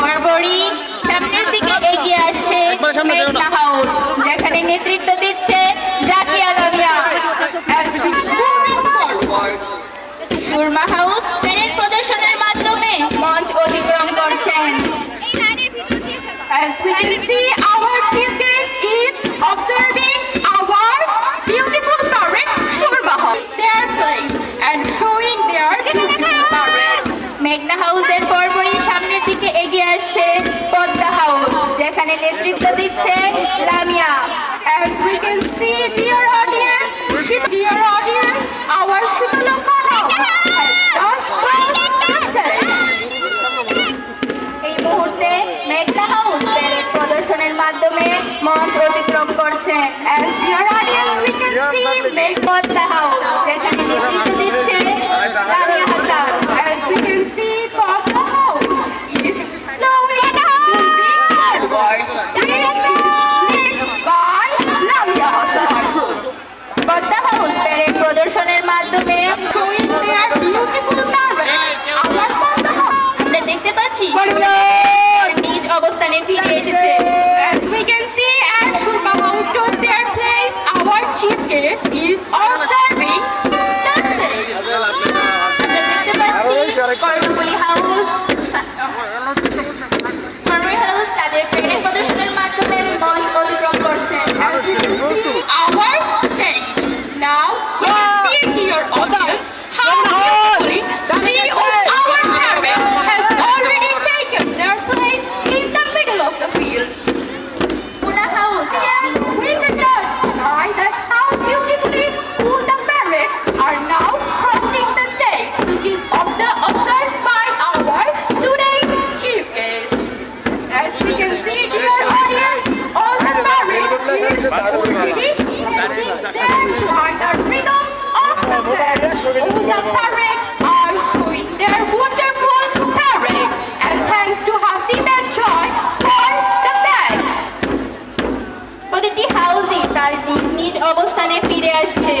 বরাবরই সামনের দিকে এগিয়ে আসছে যেখানে নেতৃত্ব দিচ্ছে জাকিয়া লামিয়া সুরমা হাউস প্যারেড প্রদর্শনের মাধ্যমে মঞ্চ অতিক্রম করছেন As we can see, our chief guest is observing our beautiful parade, Shurmahal, their place, and showing their beautiful parade. Meghna মঞ্চ অতিক্রম করছেন প্রদর্শনের মাধ্যমে। দেখতে পাচ্ছি। প্রতিটি হাউসই তার নিজ নিজ অবস্থানে ফিরে আসছে